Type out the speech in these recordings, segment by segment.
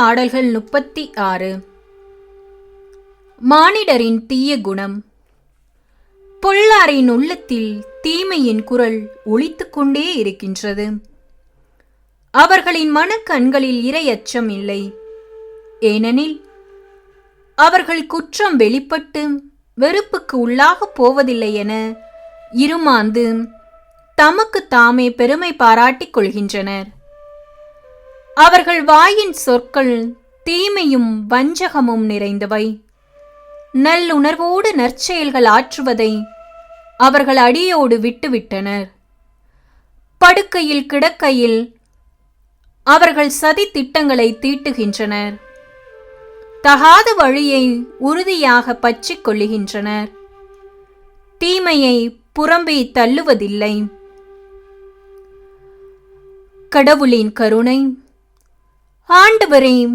பாடல்கள் முப்பத்தி ஆறு. மானிடரின் தீய குணம். பொள்ளாரின் உள்ளத்தில் தீமையின் குரல் ஒழித்துக்கொண்டே இருக்கின்றது. அவர்களின் மனக்கண்களில் இரையச்சம் இல்லை. ஏனெனில் அவர்கள் குற்றம் வெளிப்பட்டு வெறுப்புக்கு உள்ளாகப் போவதில்லை என இருமாந்து தமக்கு தாமே பெருமை பாராட்டிக் கொள்கின்றனர். அவர்கள் வாயின் சொற்கள் தீமையும் வஞ்சகமும் நிறைந்தவை. நல்லுணர்வோடு நற்செயல்கள் ஆற்றுவதை அவர்கள் அடியோடு விட்டுவிட்டனர். படுக்கையில் கிடக்கையில் அவர்கள் சதி திட்டங்களை தீட்டுகின்றனர். தகாத வழியை உறுதியாக பற்றிக் கொள்ளுகின்றனர். தீமையை புறம்பே தள்ளுவதில்லை. கடவுளின் கருணை. ஆண்டவரே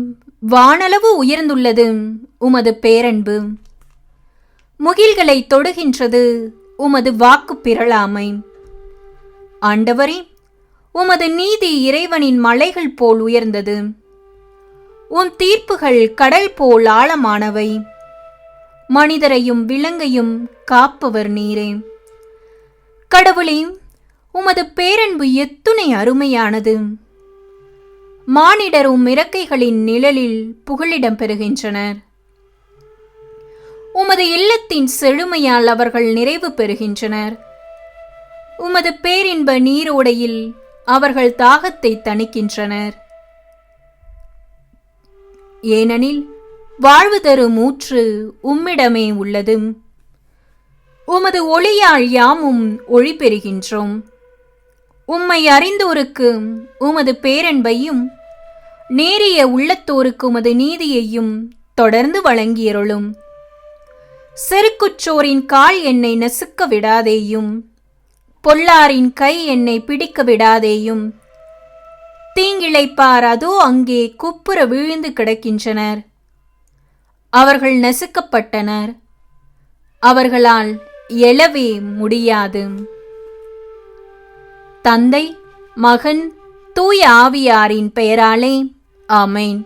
வானளவு உயர்ந்துள்ளது உமது பேரன்பு. முகில்களை தொடுகின்றது உமது வாக்கு பிறழாமை. ஆண்டவரே உமது நீதி இறைவனின் மலைகள் போல் உயர்ந்தது. உன் தீர்ப்புகள் கடல் போல் ஆழமானவை. மனிதரையும் விலங்கையும் காப்பவர் நீரே. கடவுளே உமது பேரன்பு எத்துணை அருமையானது. மானிடரும் இறக்கைகளின் நிழலில் புகலிடம் பெறுகின்றனர். உமது இல்லத்தின் செழுமையால் அவர்கள் நிறைவு பெறுகின்றனர். உமது பேரின்ப நீரோடையில் அவர்கள் தாகத்தை தணிக்கின்றனர். ஏனெனில் வாழ்வு தரும் ஊற்று உம்மிடமே உள்ளது. உமது ஒளியால் யாமும் ஒளி பெறுகின்றோம். உம்மை அறிந்தோருக்கு உமது பேரன்பையும் நேரிய உள்ளத்தோருக்கு உமது நீதியையும் தொடர்ந்து வழங்கியருளும். செருக்குச்சோரின் கால் என்னை நசுக்க விடாதேயும் பொல்லாரின் கை என்னை பிடிக்க விடாதேயும். தீங்கிழைப்பார் அதோ அங்கே குப்புற விழுந்து கிடக்கின்றனர். அவர்கள் நசுக்கப்பட்டனர். அவர்களால் எழவே முடியாது. தந்தை மகன் தூய ஆவியாரின் பெயராலே ஆமேன்